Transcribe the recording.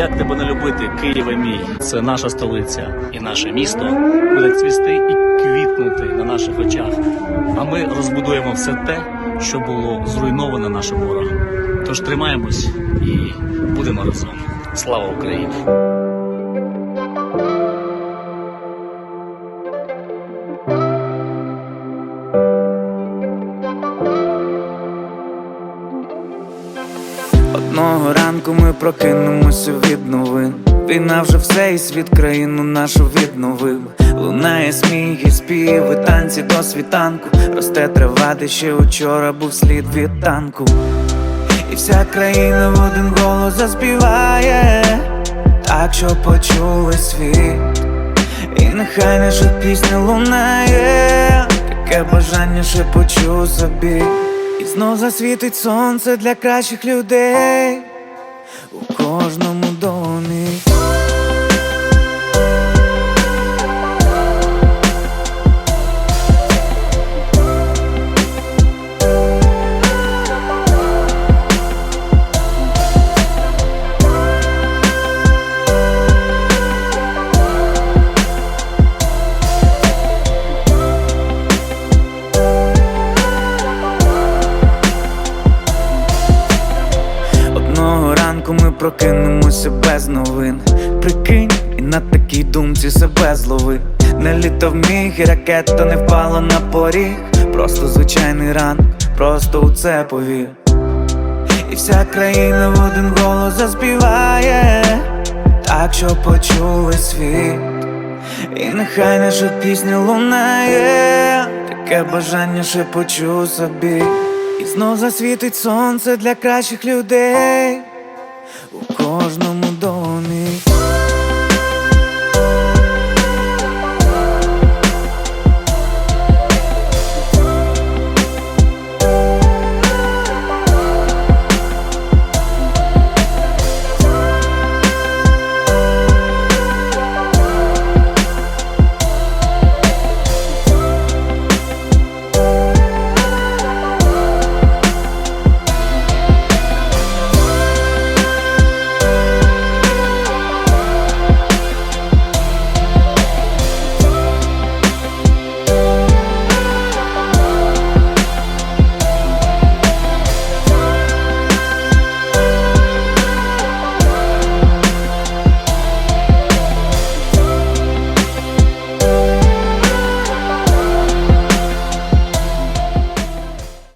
Як тебе не любити, Києве мій? Це наша столиця і наше місто буде цвісти і квітнути на наших очах. А ми розбудуємо все те, що було зруйноване нашим ворогом. Тож тримаємось і будемо разом. Слава Україні! Одного ранку ми прокинемося від новин. Війна вже все і світ країну нашу відновив. Лунає сміх і спів, і танці до світанку. Росте трава, де ще учора був слід від танку. І вся країна в один голос заспіває, так що почули світ. І нехай наша пісня лунає, таке бажання ще почув собі. І знов засвітить сонце для кращих людей. У кожному прокинемося без новин. Прикинь, і на такій думці себе злови. Не літо в міг, і ракета не впала на поріг. Просто звичайний ранок, просто у це повір. І вся країна в один голос заспіває, так що почули світ. І нехай наша пісня лунає, таке бажання ще почув собі. І знов засвітить сонце для кращих людей Ooh.